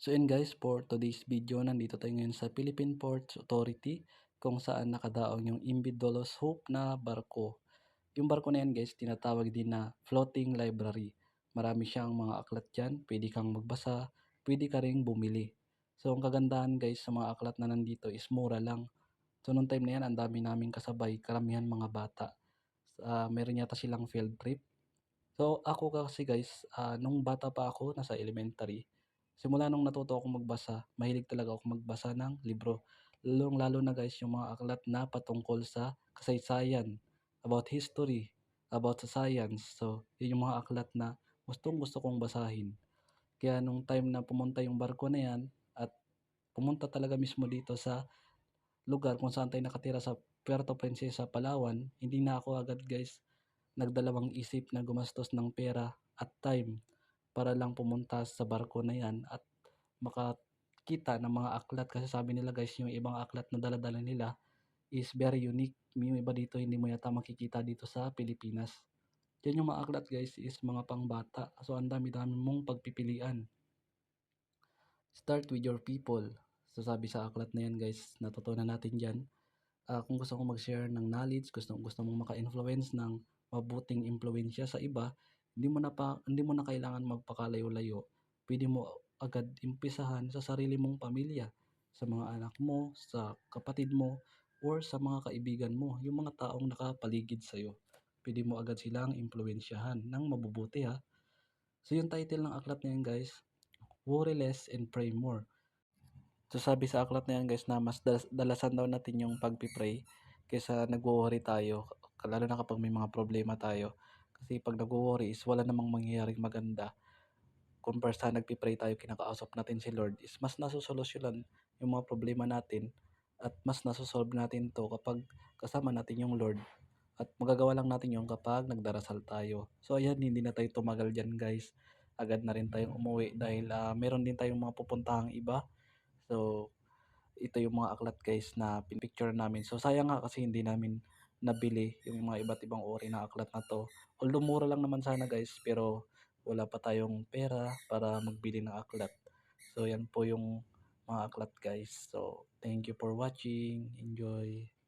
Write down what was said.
So yun guys, for today's video, nandito tayo ngayon sa Philippine Ports Authority kung saan nakadaong yung Imbidolos Hope na barko. Yung barko na yan guys, tinatawag din na floating library. Marami siyang mga aklat dyan, pwede kang magbasa, pwede ka rin bumili. So ang kagandahan guys sa mga aklat na nandito is mura lang. So nung time na yan, ang dami naming kasabay, karamihan mga bata. Uh, meron yata silang field trip. So ako kasi guys, uh, nung bata pa ako, nasa elementary, simula nung natuto ako magbasa, mahilig talaga ako magbasa ng libro. Lalong lalo na guys yung mga aklat na patungkol sa kasaysayan, about history, about sa science. So, yun yung mga aklat na gustong gusto kong basahin. Kaya nung time na pumunta yung barko na yan at pumunta talaga mismo dito sa lugar kung saan tayo nakatira sa Puerto Princesa, Palawan, hindi na ako agad guys nagdalawang isip na gumastos ng pera at time para lang pumunta sa barko na yan at makakita ng mga aklat. Kasi sabi nila guys yung ibang aklat na daladala nila is very unique. Yung iba dito hindi mo yata makikita dito sa Pilipinas. Yan yung mga aklat guys is mga pangbata. So ang dami dami mong pagpipilian. Start with your people. So sabi sa aklat na yan guys natutunan natin dyan. Uh, kung gusto mong mag-share ng knowledge gusto, gusto mong maka-influence ng mabuting impluensya sa iba hindi mo na pa hindi mo na kailangan magpakalayo-layo. Pwede mo agad impisahan sa sarili mong pamilya, sa mga anak mo, sa kapatid mo, or sa mga kaibigan mo, yung mga taong nakapaligid sa iyo. Pwede mo agad silang impluwensyahan ng mabubuti ha. So yung title ng aklat na yan guys, Worry Less and Pray More. So sabi sa aklat na yan guys na mas dalasan daw natin yung pagpipray kaysa nagwo-worry tayo, lalo na kapag may mga problema tayo. Kasi pag nagwo-worry is wala namang mangyayaring maganda. Compare sa nagpi-pray tayo, kinakausap natin si Lord, is mas nasusolusyonan yung mga problema natin at mas nasusolve natin to kapag kasama natin yung Lord. At magagawa lang natin yung kapag nagdarasal tayo. So ayan, hindi na tayo tumagal dyan guys. Agad na rin tayong umuwi dahil uh, meron din tayong mga pupuntahang iba. So ito yung mga aklat guys na pinpicture namin. So sayang nga kasi hindi namin nabili yung mga iba't ibang uri ng aklat na to. Although mura lang naman sana guys, pero wala pa tayong pera para magbili ng aklat. So yan po yung mga aklat guys. So thank you for watching. Enjoy.